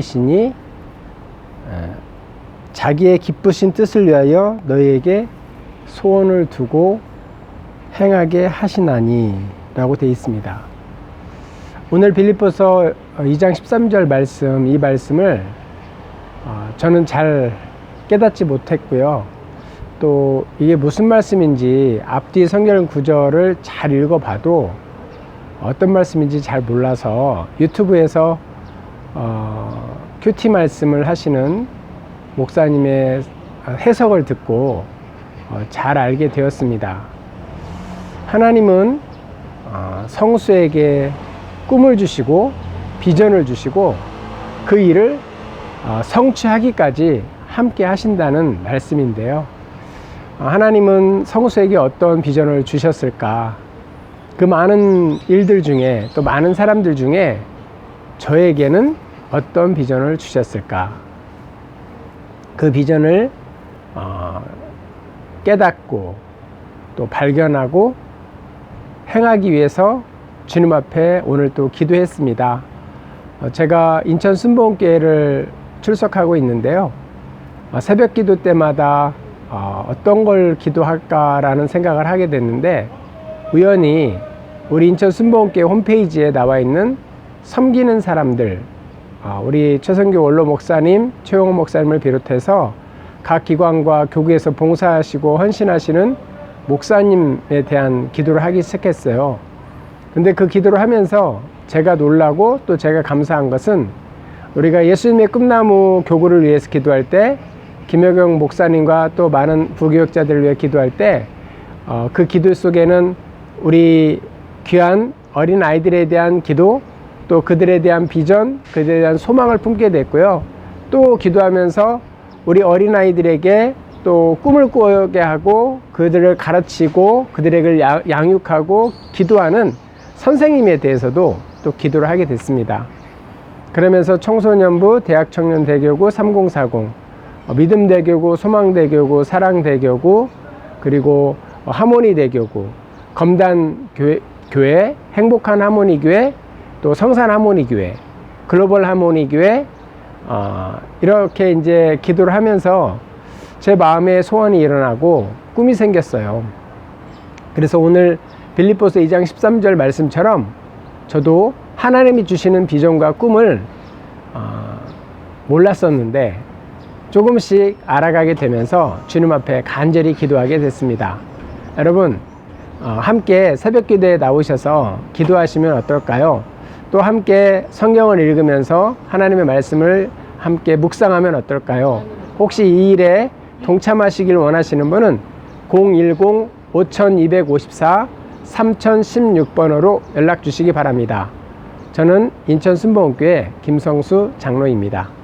신이 자기의 기쁘신 뜻을 위하여 너희에게 소원을 두고 행하게 하시나니 라고 되어 있습니다. 오늘 빌립보서 2장 13절 말씀 이 말씀을 어, 저는 잘 깨닫지 못했고요. 또 이게 무슨 말씀인지 앞뒤 성경 구절을 잘 읽어봐도 어떤 말씀인지 잘 몰라서 유튜브에서 어, 큐티 말씀을 하시는 목사님의 해석을 듣고 어, 잘 알게 되었습니다. 하나님은 어, 성수에게 꿈을 주시고 비전을 주시고 그 일을 어, 성취하기까지 함께 하신다는 말씀인데요. 어, 하나님은 성수에게 어떤 비전을 주셨을까? 그 많은 일들 중에 또 많은 사람들 중에 저에게는 어떤 비전을 주셨을까? 그 비전을 어, 깨닫고 또 발견하고 행하기 위해서 주님 앞에 오늘 또 기도했습니다. 어, 제가 인천 순복음교회를 출석하고 있는데요. 어, 새벽 기도 때마다 어, 어떤 걸 기도할까라는 생각을 하게 됐는데 우연히 우리 인천 순복음교회 홈페이지에 나와 있는 섬기는 사람들 어, 우리 최성교 원로 목사님, 최용호 목사님을 비롯해서 각 기관과 교구에서 봉사하시고 헌신하시는 목사님에 대한 기도를 하기 시작했어요. 근데 그 기도를 하면서 제가 놀라고 또 제가 감사한 것은 우리가 예수님의 꿈나무 교구를 위해서 기도할 때 김여경 목사님과 또 많은 부교육자들을 위해 기도할 때그 기도 속에는 우리 귀한 어린 아이들에 대한 기도 또 그들에 대한 비전, 그들에 대한 소망을 품게 됐고요. 또 기도하면서 우리 어린 아이들에게 또 꿈을 꾸게 하고 그들을 가르치고 그들에게 양육하고 기도하는 선생님에 대해서도 또 기도를 하게 됐습니다. 그러면서 청소년부, 대학청년대교구 3040, 어, 믿음대교구, 소망대교구, 사랑대교구, 그리고 하모니대교구, 검단교회, 교회, 행복한 하모니교회, 또 성산 하모니 교회, 글로벌 하모니 교회, 어, 이렇게 이제 기도를 하면서 제 마음에 소원이 일어나고 꿈이 생겼어요. 그래서 오늘 빌립보서 2장 13절 말씀처럼 저도 하나님이 주시는 비전과 꿈을 어, 몰랐었는데 조금씩 알아가게 되면서 주님 앞에 간절히 기도하게 됐습니다. 여러분 어, 함께 새벽 기도에 나오셔서 기도하시면 어떨까요? 또 함께 성경을 읽으면서 하나님의 말씀을 함께 묵상하면 어떨까요? 혹시 이 일에 동참하시길 원하시는 분은 010-5254 3016번으로 연락 주시기 바랍니다. 저는 인천 순복음교회 김성수 장로입니다.